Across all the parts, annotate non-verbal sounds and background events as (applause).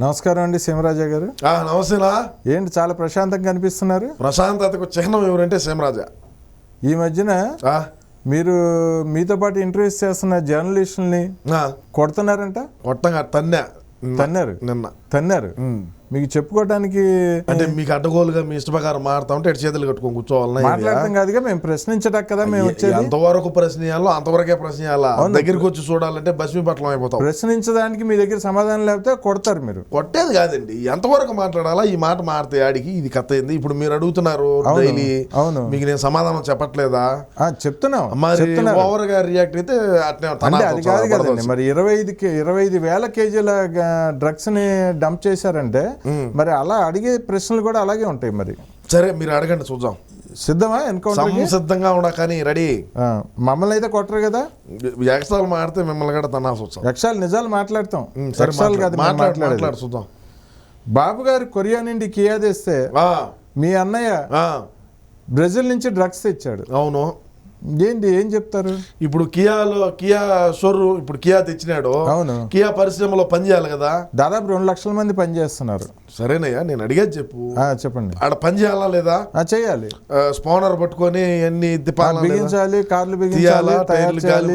నమస్కారం అండి సింహరాజా గారు. నమస్తేనా? ఏంటి చాలా ప్రశాంతంగా కనిపిస్తున్నారు? ప్రశాంతతకు చిహ్నం ఎవరంటే సీమరాజా ఈ మధ్యన మీరు మీతో పాటు ఇంటర్వ్యూస్ చేస్తున్న జర్నలిస్టుల్ని కొడుతున్నారంట? కొట్టంగా తన్నా. తన్నారు. నిన్న. తన్నారు. మీకు చెప్పుకోవడానికి అంటే మీకు అడ్డగోలుగా మీ ఇష్ట ప్రకారం మాడతా ఉంటే ఎటు చేతులు కట్టుకొని కూర్చోవాలన్నా ఇదా? మాట్లాడటం కాదుగా మేము ప్రశ్నించడానికి కదా మేము వచ్చేది. ఎంతవరకు ప్రశ్నియాలో అంతవరకే ప్రశ్నియాలా? దగ్గరికి వచ్చి చూడాలంటే బస్మి పట్లం అయిపోతాం. ప్రశ్నించడానికి మీ దగ్గర సమాధానం లేకపోతే కొడతారు మీరు. కొట్టేది కాదండి. ఎంతవరకు మాట్లాడాలా? ఈ మాట మాడితే ఆడికి ఇది కథ అయింది ఇప్పుడు మీరు అడుగుతున్నారు అవును, డైలీ. అవును. మీకు నేను సమాధానం చెప్పట్లేదా? చెప్తున్నాం మరి ఓవర్గా రియాక్ట్ అయితే అట్నే అంటే తనాలతో అది కాదు కదండి. మరి ఇరవై ఐదు కే- ఇరవై ఐదు వేల కేజీల డ్రగ్స్ని డంప్ చేశారంటే మరి అలా అడిగే ప్రశ్నలు కూడా అలాగే ఉంటాయి మరి. సరే మీరు అడగండి చూద్దాం. సిద్ధమా ఎన్కౌంటర్ సంసిద్ధంగా ఉన్నా కానీ రెడీ. మమ్మల్ని అయితే కొట్టరు కదా? ఎక్స్ట్రాలు మాడితే మిమ్మల్ని కూడా తనాల్సి వచ్చాం యక్షాలు నిజాలు మాట్లాడతాం. యక్షాలు కాదు మాట్లాడు చూద్దాం. బాబు గారు కొరియా నుండి కియా తెస్తే మీ అన్నయ్య బ్రెజిల్ నుంచి డ్రగ్స్ తెచ్చాడు. అవును. ఏంటి ఏం చెప్తారు? ఇప్పుడు కియాలో కియా షోరు ఇప్పుడు కియా తెచ్చినాడు అవును. కియా పరిశ్రమలో పని చేయాలి కదా? దాదాపు రెండు లక్షల మంది పనిచేస్తున్నారు సరేనయ్యా నేను అడిగేది చెప్పు. చెప్పండి. ఆడ పని చేయాలా లేదా? చేయాలి. స్పానర్ పట్టుకొని లేదా? బిగించాలి కార్లు బిగించాలి తయారు చేయాలి.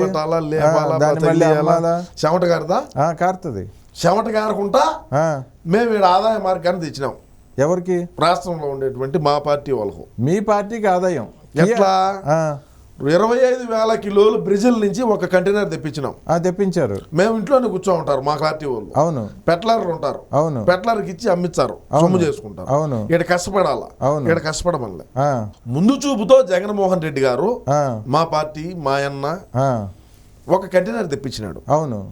చెమట గారిదా? ఆ, కారుతుంది. చెమట ఆ, మేము ఈడ ఆదాయ మార్గాన్ని తెచ్చినాం. ఎవరికి? రాష్ట్రంలో ఉండేటువంటి మా పార్టీ వాళ్ళకు. మీ పార్టీకి ఆదాయం. ఎట్లా? ఇరవై ఐదు వేల కిలోలు బ్రెజిల్ నుంచి ఒక కంటైనర్ తెప్పించినాం. ఆ, తెప్పించారు. మేము ఇంట్లోనే కూర్చో ఉంటారు మా పార్టీ వాళ్ళు. అవును. పెట్లర్లు ఉంటారు. అవును. పెట్లర్కి ఇచ్చి అమ్మిస్తారు సొమ్ము చేసుకుంటారు. అవును. ఇక్కడ కష్టపడాలా? అవును. ఇక్కడ కష్టపడమల్లే ముందు చూపుతో జగన్మోహన్ రెడ్డి గారు మా పార్టీ మా అన్న ఒక కంటైనర్ తెప్పించినాడు. అవును.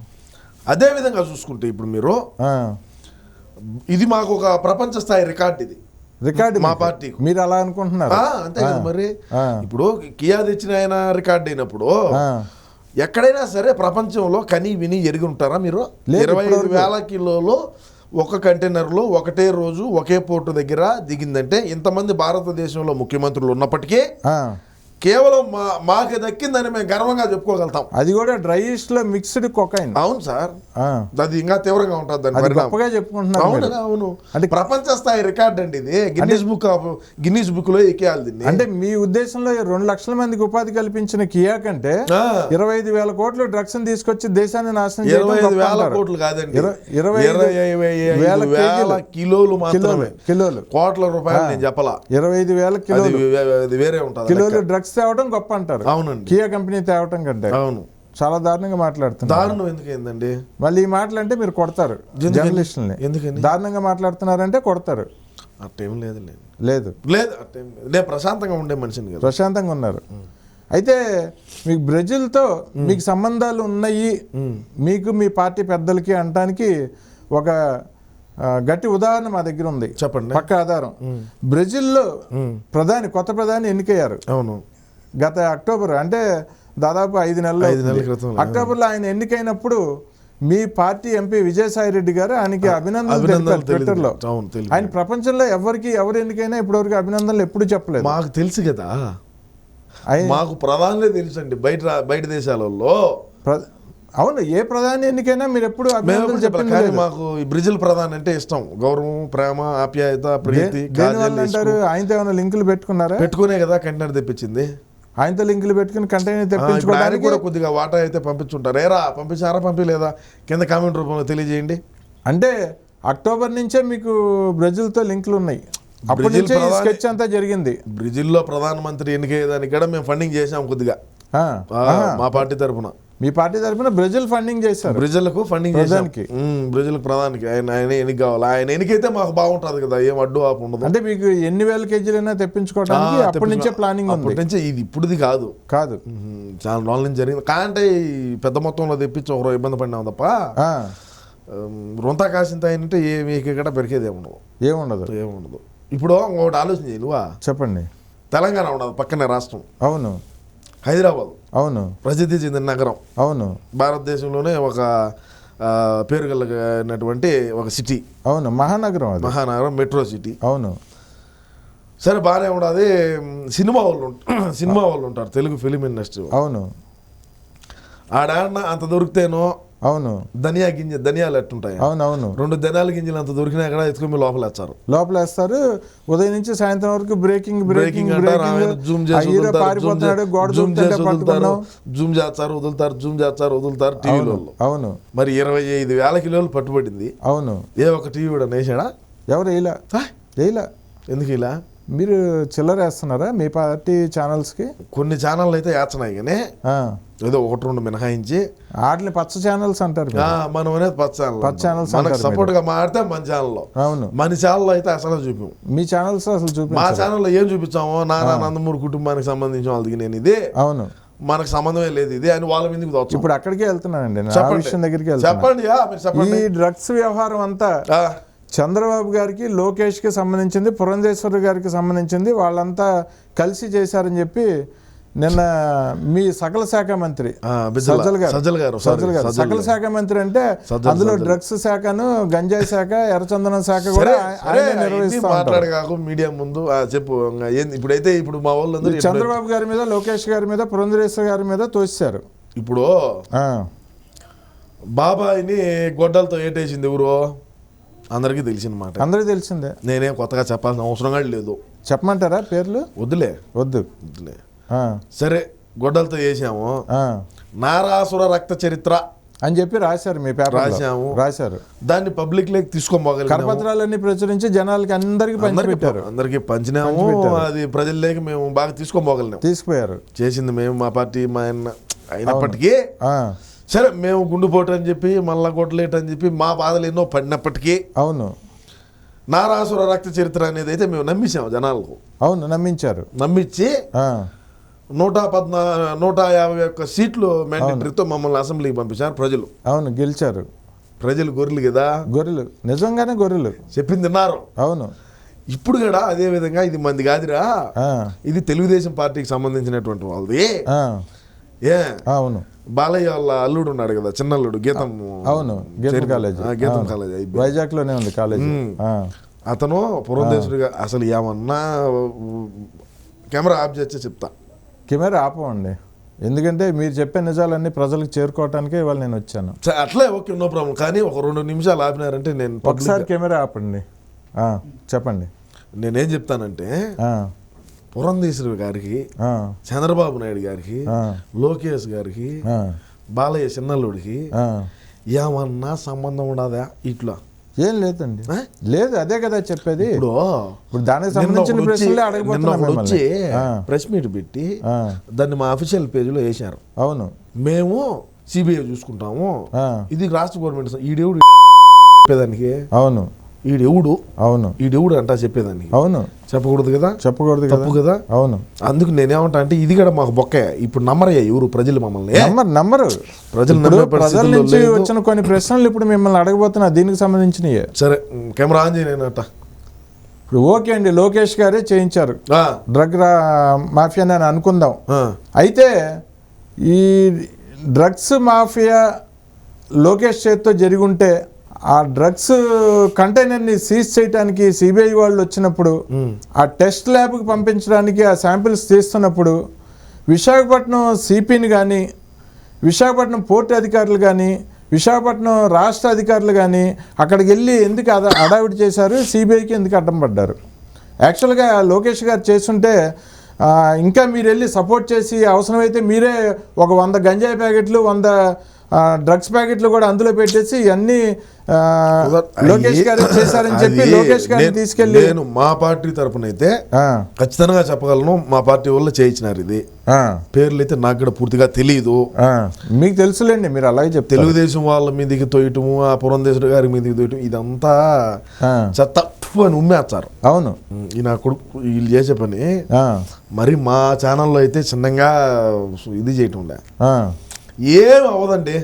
అదే విధంగా చూసుకుంటే ఇప్పుడు మీరు ఇది మాకు ఒక ప్రపంచ స్థాయి రికార్డ్ ఇది. రికార్డు మా మీకు. పార్టీకు. మీరు అలా అనుకుంటున్నారు అంతే కదా మరి. ఇప్పుడు కియా తెచ్చిన ఆయన రికార్డ్ అయినప్పుడు ఎక్కడైనా సరే ప్రపంచంలో కని విని ఎరిగి ఉంటారా మీరు ఇరవై ఐదు. వేల కిలోలు ఒక కంటైనర్లో ఒకటే రోజు ఒకే పోర్టు దగ్గర దిగిందంటే ఇంతమంది భారతదేశంలో ముఖ్యమంత్రులు ఉన్నప్పటికీ. కేవలం మా మాకు దక్కిందని మేము గర్వంగా చెప్పుకోగలుగుతాం. అది కూడా డ్రై ఈస్ట్లో మిక్స్డ్ కొకైన్. అవును సార్. అది ఇంకా తీవ్రంగా ఉంటుంది దాని గొప్పగా అవును. అవును. అంటే- ప్రపంచ స్థాయి రికార్డ్ అండి ఇది. గిన్నీస్ బుక్ ఆఫ్ గిన్నీస్ బుక్లో ఎక్కేయాలి దీన్ని. అంటే మీ ఉద్దేశంలో రెండు లక్షల మందికి ఉపాధి కల్పించిన కియా కంటే. ఇరవై ఐదు వేల కోట్లు డ్రగ్స్ తీసుకొచ్చి దేశాన్ని నాశనం ఇరవై ఐదు వేల. కోట్లు కాదండి. ఇరవై- వేల వేల. కిలోలు మాత్రమే. కిలోలు కోట్ల రూపాయలు నేను చెప్పలా. ఇరవై ఐదు వేల కిలోలు. వేరే ఉంటుంది కిలోలు డ్రగ్స్ తేవడం గొప్ప అంటారు అవునండి. కియా కంపెనీ తేవటం కంటే. అవును. చాలా దారుణంగా మాట్లాడుతున్నారు. దారుణం ఎందుకు ఏందండి మళ్ళీ ఈ మాటలు అంటే మీరు కొడతారు? జర్నలిస్టుల్ని. ఎందుకని? దారుణంగా మాట్లాడుతున్నారంటే కొడతారు. అట్టేం లేదు లేదు. లేదు లేదు అట్టేం లేదు. నేను ప్రశాంతంగా ఉండే మనిషిని ప్రశాంతంగా ఉన్నారు. అయితే మీకు బ్రెజిల్తో మీకు సంబంధాలు ఉన్నాయి. మీకు మీ పార్టీ పెద్దలకి అనటానికి ఒక గట్టి ఉదాహరణ మా దగ్గర ఉంది. చెప్పండి. పక్క ఆధారం. బ్రెజిల్లో ప్రధాని కొత్త ప్రధాని ఎన్నికయ్యారు. అవును. గత అక్టోబర్ అంటే దాదాపు ఐదు నెలలు ఐదు నెలల. క్రితం. అక్టోబర్లో ఆయన ఎన్నికైనప్పుడు మీ పార్టీ ఎంపీ విజయసాయి రెడ్డి గారు ఆయనకి అభినందనలు తెలియదు. ట్విట్టర్లో. ఆయన ప్రపంచంలో ఎవరికి ఎవరు ఎన్నికైనా ఇప్పటివరకు అభినందనలు ఎప్పుడు చెప్పలేదు మాకు తెలుసు కదా ఆయన మాకు ప్రధానులే తెలుసండి బయట రా- బయట దేశాలలో అవును ఏ ప్రధాని ఎన్నికైనా మీరు ఎప్పుడు లేదు. మాకు బ్రెజిల్ ప్రధాని అంటే ఇష్టం గౌరవం ప్రేమ ఆప్యాయత ప్రీతి అంటారు ఆయనతో ఏమైనా లింకులు పెట్టుకున్నారా పెట్టుకునే కదా కంటైనర్ తెప్పించింది ఆయనతో లింకులు పెట్టుకుని కంటైనర్ తెప్పించుకోవడానికి కూడా కొద్దిగా వాటా అయితే పంపించుంటారు. ఏరా పంపించారా పంపించలేదా? కింద కామెంట్ రూపంలో తెలియజేయండి. అంటే అక్టోబర్ నుంచే మీకు బ్రెజిల్తో లింకులు ఉన్నాయి. అప్పటి బ్రెజిల్ నుంచే స్కెచ్ అంతా జరిగింది. బ్రెజిల్లో ప్రధానమంత్రి ఎన్నికయ్యేదానికి కూడా మేము ఫండింగ్ చేసాం కొద్దిగా. మా పార్టీ తరఫున మీ పార్టీ తరఫున బ్రెజిల్ ఫండింగ్ చేశారు. బ్రెజిల్కు ఫండింగ్ ప్రధానికి. ఉమ్, బ్రెజిల్ ప్రధానికి. ఆయన ఆయన ఎన్నిక కావాలి. ఆయన ఎన్నికైతే మాకు బాగుంటుంది కదా ఏం అడ్డు ఆపు ఉండదు. అంటే మీకు ఎన్ని వేల కేజీలైనా తెప్పించుకోవడానికి అప్పటి నుంచే ప్లానింగ్ అప్పటి ఉంది. నుంచే ఇది ఇప్పుడుది కాదు. కాదు. చాలా రోజుల నుంచి జరిగింది. కాంటే పెద్ద మొత్తంలో తెప్పించి ఒకరో ఇబ్బంది పడినాం తప్ప రొంతా కాసింత అయినంటే ఏ మీకు ఇక్కడ పెరిగేది ఏముండదు ఏముండదు ఏముండదు ఇప్పుడు ఇంకోటి ఆలోచన చేయి నువ్వా? చెప్పండి. తెలంగాణ ఉండదు పక్కనే రాష్ట్రం. అవును. హైదరాబాద్. అవును. ప్రసిద్ధి చెందిన నగరం. అవును. భారతదేశంలోనే ఒక పేరు కలిగినటువంటి ఒక సిటీ అవును మహానగరం అది. మహానగరం మెట్రో సిటీ అవును. సరే బాగానే ఉండదు. సినిమా వాళ్ళు (clears throat) సినిమా వాళ్ళు ఉంటారు తెలుగు ఫిలిం ఇండస్ట్రీ అవును. ఆడాడిన అంత దొరికితేనో అవును. ధనియా గింజ ధనియాలు ఎట్టుంటాయి అవునవును. రెండు ధనియాల గింజలు అంత దొరికినా కూడా ఎత్తుకొని లోపల వేస్తారు. లోపల వేస్తారు. ఉదయం నుంచి సాయంత్రం వరకు బ్రేకింగ్ బ్రేకింగ్ జూమ్ జూమ్ పారిపోతున్నాడు గోడ చే- జూమ్ వదులుతారు చేస్తారు వదులుతారు జూమ్ చేస్తారు వదులుతారు టీవీలో అవును మరి ఇరవై ఐదు వేల కిలోలు పట్టుబడింది. అవును. ఏ ఒక టీవీ కూడా వేసాడా ఎవరు ఇలా ఇలా ఎందుకు ఇలా మీరు చిల్లర వేస్తున్నారా మీ పార్టీ ఛానల్స్కి కొన్ని ఛానళ్ళు అయితే వేస్తున్నాయి కానీ ఏదో ఒకటి రెండు మినహాయించి వాటిని పచ్చ ఛానల్స్ అంటారు మనం అనేది పచ్చ ఛానల్ పచ్చ ఛానల్స్ మనకు అంటారు సపోర్ట్గా మాడితే మన ఛానల్లో అవును. మన ఛానల్లో అయితే అసలు చూపాము మీ ఛానల్స్ అసలు మా చూపించారు ఛానల్లో ఏం చూపించాము నానా నందమూరి కుటుంబానికి సంబంధించిన వాళ్ళకి నేను ఇది. అవును. మనకు సంబంధమే లేదు ఇది అని వాళ్ళ మీదకి దోచాం ఇప్పుడు అక్కడికే వెళ్తున్నానండి. విషయం దగ్గరికి చెప్పండి ఈ డ్రగ్స్ వ్యవహారం అంతా చంద్రబాబు గారికి లోకేష్కి సంబంధించింది పురంధేశ్వరి గారికి సంబంధించింది వాళ్ళంతా కలిసి చేశారని చెప్పి నిన్న మీ సకల శాఖ మంత్రి. సజ్జల గారు. సజ్జల గారు, సకల. శాఖ మంత్రి అంటే అందులో. డ్రగ్స్ శాఖను గంజాయి శాఖ ఎర్రచందనం శాఖ కూడా మీడియా ముందు చెప్పు ఇప్పుడైతే ఇప్పుడు మా ఇప్పుడు- చంద్రబాబు గారి మీద లోకేష్ గారి మీద పురంధరేశ్వర గారి మీద తోసారు ఇప్పుడు బాబాయిని గొడ్డలతో ఏటేసింది ఎవరు? అందరికీ తెలిసిన మాట. అందరికీ తెలిసిందే. నేనేం కొత్తగా చెప్పాల్సిన అవసరం లేదు. చెప్పమంటారా పేర్లు? వద్దులే. వద్దు. వద్దులే. సరే గొడ్డలతో వేసాము ఆ. నారాసుర రక్త చరిత్ర అని చెప్పి రాశారు మీ పేపర్ రాశాము. రాశారు. దాన్ని పబ్లిక్ లేకి తీసుకోబోగలిగాము కరపత్రాలన్నీ ప్రచురించి జనాలకి అందరికి పంచిపెట్టారు అందరికి పంచినాము. అది ప్రజల్లోకి మేము బాగా తీసుకోబోగలిగాం తీసుకుపోయారు. చేసింది మేము మా పార్టీ మా ఆయన అయినప్పటికీ. సరే మేము గుండుపోటు అని చెప్పి మళ్ళా కొట్టలేట్ అని చెప్పి మా బాధలు ఎన్నో పడినప్పటికీ అవును. నారాసుర రక్త చరిత్ర అనేది అయితే మేము నమ్మించాము జనాలకు. అవును నమ్మించారు. నమ్మించి నూట పద్నా నూట యాభై ఒక్క సీట్లు మ్యాండేటరీతో మమ్మల్ని అసెంబ్లీకి పంపించారు ప్రజలు. అవును గెలిచారు. ప్రజలు గొర్రెలు కదా? గొర్రెలు. నిజంగానే గొర్రెలు. చెప్పింది తిన్నారు అవును. ఇప్పుడు కూడా అదే విధంగా ఇది మంది కాదురా. ఇది తెలుగుదేశం పార్టీకి సంబంధించినటువంటి వాళ్ళది. ఏ? అవును. బాలయ్య వాళ్ళ అల్లుడు ఉన్నాడు కదా చిన్న అల్లుడు గీతం అవును గీతం. కాలేజ్. గీతం కాలేజ్ వైజాగ్లోనే ఉంది కాలేజ్. అతను పురంధేశ్వరిగా అసలు ఏమన్నా కెమెరా ఆఫ్ చేస్తే చెప్తా. కెమెరా ఆపమండి ఎందుకంటే మీరు చెప్పే నిజాలన్నీ ప్రజలకు చేరుకోవటానికే ఇవాళ నేను వచ్చాను. అట్లే ఓకే నో ప్రాబ్లం. కానీ ఒక రెండు నిమిషాలు ఆపినారంటే నేను ఒకసారి కెమెరా ఆపండి. చెప్పండి. నేనేం చెప్తానంటే పురంధేశ్వరి గారికి చంద్రబాబు నాయుడు గారికి లోకేష్ గారికి బాలయ్య చిన్నల్లుడికి. ఏమన్నా సంబంధం ఉండదా? ఇట్లా. ఏం లేదండి? లేదు అదే కదా చెప్పేది. ఇప్పుడు ఇప్పుడు దానికి సంబంధించిన ప్రశ్నలే అడగబోతున్నా వచ్చి ప్రెస్ మీట్ పెట్టి దాన్ని మా అఫీషియల్ పేజీలో వేశారు. అవును. మేము సిబిఐ చూసుకుంటాము. ఇది రాష్ట్ర గవర్నమెంట్ ఈడెవడు చెప్పేదానికి అవును. ఈడెవడు? అవును. ఈడెవడు అంటా చెప్పేదానికి అవును. చెప్పకూడదు కదా? చెప్పకూడదు తప్పు కదా? అవును. అందుకు నేనేమంటా అంటే ఇది కూడా మాకు బొక్క. ఇప్పుడు నమ్మరయ్యా ఎవరు? ప్రజలు మమ్మల్ని. నంబర్ నంబరు ప్రజలు ప్రజల నుంచి. వచ్చిన కొన్ని ప్రశ్నలు ఇప్పుడు మిమ్మల్ని అడగబోతున్నా దీనికి సంబంధించినవి సరే కెమెరా ఆన్ చేయనట ఇప్పుడు ఓకే అండి లోకేష్ గారే చేయించారు. డ్రగ్ మాఫియా అని అనుకుందాం. అయితే ఈ డ్రగ్స్ మాఫియా లోకేష్ చేతితో జరిగి ఉంటే ఆ డ్రగ్స్ కంటైనర్ని సీజ్ చేయడానికి సిబిఐ వాళ్ళు వచ్చినప్పుడు ఆ టెస్ట్ ల్యాబ్కి పంపించడానికి ఆ శాంపిల్స్ తీస్తున్నప్పుడు విశాఖపట్నం సిపిని కానీ విశాఖపట్నం పోర్ట్ అధికారులు కానీ విశాఖపట్నం రాష్ట్ర అధికారులు కానీ అక్కడికి వెళ్ళి ఎందుకు అద అడావిడి చేశారు? సిబిఐకి ఎందుకు అడ్డం పడ్డారు? యాక్చువల్గా లోకేష్ గారు చేస్తుంటే ఇంకా మీరు వెళ్ళి సపోర్ట్ చేసి అవసరమైతే మీరే ఒక వంద గంజాయి ప్యాకెట్లు వంద డ్రగ్స్ ప్యాకెట్లు కూడా అందులో పెట్టేసి ఇవన్నీ లోకేష్ గారు చేశారని చెప్పి లోకేష్ గారిని నేను- తీసుకెళ్ళి నేను మా పార్టీ తరపున అయితే ఖచ్చితంగా చెప్పగలను మా పార్టీ వాళ్ళు చేయించినారు ఇది. పేర్లు అయితే నాకు కూడా పూర్తిగా తెలియదు. మీకు తెలుసులేండి మీరు అలాగే చెప్తారు. తెలుగుదేశం వాళ్ళ మీదకి తోయటము ఆ పురంధేశ్వరి గారి మీదకి తోయటం ఇదంతా చెత్త అని ఉమ్మేస్తారు. అవును. ఈ నా కొడుకు వీళ్ళు చేసే పని మరి మా ఛానల్లో అయితే చిన్నగా ఇది చేయటం ఏమి అవ్వదండి.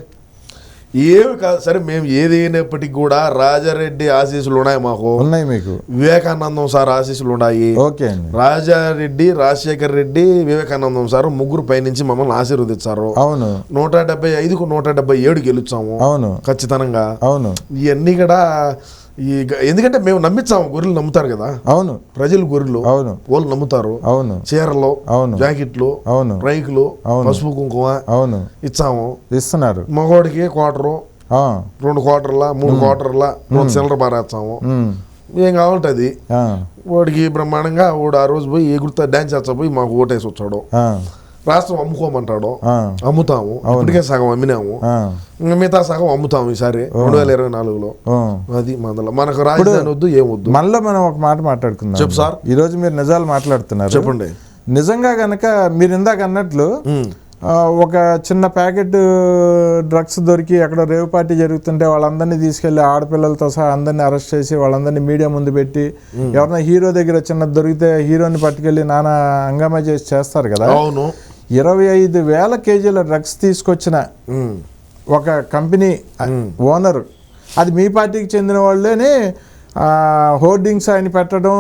ఏమి కాదు. సరే మేము ఏది అయినప్పటికీ కూడా రాజారెడ్డి ఆశీస్సులు ఉన్నాయి మాకు. ఉన్నాయి మీకు. వివేకానందం సార్ ఆశీస్సులు ఉన్నాయి. ఓకే రాజారెడ్డి రాజశేఖర్ రెడ్డి వివేకానందం సార్ ముగ్గురు పైనుంచి మమ్మల్ని ఆశీర్వదించారు. అవును. నూట డెబ్బై ఐదుకు నూట డెబ్బై ఏడు గెలుచాము. అవును. ఖచ్చితంగా. అవును. ఇవన్నీ కూడా ఈ ఎందుకంటే మేము నమ్మించాము గొర్రెలు నమ్ముతారు కదా. అవును. ప్రజలు గొర్రెలు అవును. వాళ్ళు నమ్ముతారు. అవును. చీరలు అవును. జాకెట్లు అవును. రైకులు అవును. పసుపు కుంకుమ అవును. ఇచ్చాము. ఇస్తున్నారు. మగవాడికి క్వార్టరు రెండు క్వార్టర్ల మూడు క్వార్టర్ల రెండు సిల్లర్ బారేస్తాము ఏం కావాలంటే అది ఆ, వాడికి బ్రహ్మాండంగా వాడు ఆ రోజు పోయి ఎగురుతా డ్యాన్స్ చేస్తా పోయి మాకు ఓటేసి వచ్చాడు. రాష్ట్రం అమ్ముకోమంటాడు అమ్ముతాము. ఇప్పటికే సగం అమ్మినాము. మిగతా సగం అమ్ముతాము ఈసారి. రెండు వేల ఇరవై నాలుగులో. అది మందల మనకు రాజధాని వద్దు ఏం వద్దు. మళ్ళీ మనం ఒక మాట మాట్లాడుకుందాం. చెప్పు సార్. ఈరోజు మీరు నిజాలు మాట్లాడుతున్నారు. చెప్పండి. నిజంగా గనక మీరు ఇందాక అన్నట్లు ఒక చిన్న ప్యాకెట్ డ్రగ్స్ దొరికి అక్కడ రేవ్ పార్టీ జరుగుతుంటే వాళ్ళందరినీ తీసుకెళ్ళి ఆడపిల్లలతో సహా అందరినీ అరెస్ట్ చేసి వాళ్ళందరినీ మీడియా ముందు పెట్టి ఎవరైనా హీరో దగ్గర చిన్నది దొరికితే హీరోని పట్టుకెళ్ళి నానా హంగామా చేసి చేస్తారు కదా? అవును. ఇరవై ఐదు వేల కేజీల డ్రగ్స్ తీసుకొచ్చిన. ఒక కంపెనీ ఓనర్ అది మీ పార్టీకి చెందిన వాళ్ళేనే హోర్డింగ్స్ ఆయన పెట్టడం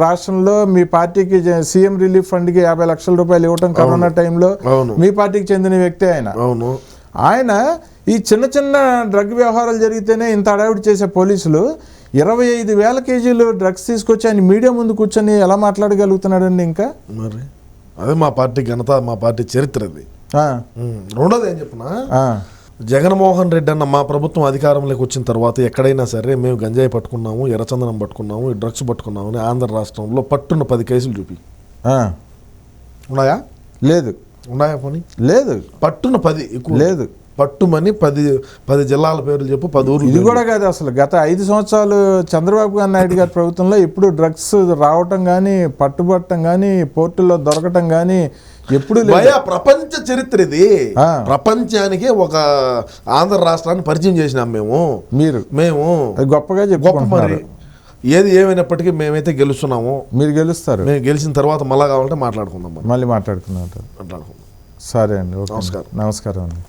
రాష్ట్రంలో మీ పార్టీకి సీఎం రిలీఫ్ ఫండ్కి యాభై లక్షల రూపాయలు ఇవ్వటం కరోనా టైంలో మీ పార్టీకి చెందిన వ్యక్తి ఆయన. ఆయన ఈ చిన్న చిన్న డ్రగ్ వ్యవహారాలు జరిగితేనే ఇంత అడావిడి చేసే పోలీసులు ఇరవై ఐదు వేల కేజీలు డ్రగ్స్ తీసుకొచ్చి ఆయన మీడియా ముందు కూర్చొని ఎలా మాట్లాడగలుగుతున్నాడండి ఇంకా? మరి? అదే మా పార్టీ ఘనత మా పార్టీ చరిత్ర అది. రెండోది ఏం చెప్పిన? జగన్మోహన్ రెడ్డి అన్న మా ప్రభుత్వం అధికారంలోకి వచ్చిన తర్వాత ఎక్కడైనా సరే మేము గంజాయి పట్టుకున్నాము ఎర్రచందనం పట్టుకున్నాము ఈ డ్రగ్స్ పట్టుకున్నాము అని ఆంధ్ర రాష్ట్రంలో పట్టున్న పది కేసులు చూపి. ఉన్నాయా? లేదు. ఉన్నాయా పోనీ? లేదు. పట్టున్న పది ఎక్కువ. లేదు. పట్టుమని పది పది జిల్లాల పేర్లు చెప్పు పది ఊర్లు ఇది కూడా కాదు అసలు. గత ఐదు సంవత్సరాలు చంద్రబాబు నాయుడు గారి ప్రభుత్వంలో ఎప్పుడు డ్రగ్స్ రావటం కానీ పట్టుబట్టం కానీ పోర్టుల్లో దొరకటం కానీ ఎప్పుడు భయ ప్రపంచ చరిత్ర ఇది. ప్రపంచానికి ఒక ఆంధ్ర రాష్ట్రాన్ని పరిచయం చేసినాం మేము. మీరు. మేము. అది గొప్పగా గొప్ప మరి. ఏది ఏమైనప్పటికీ మేమైతే గెలుస్తున్నాము. మీరు గెలుస్తారు. మేము గెలిచిన తర్వాత మళ్ళా కావాలంటే మాట్లాడుకుందాం మళ్ళీ మాట్లాడుకున్నారు మాట్లాడుకుందాం. సరే అండి ఓకే నమస్కారం. నమస్కారం అండి.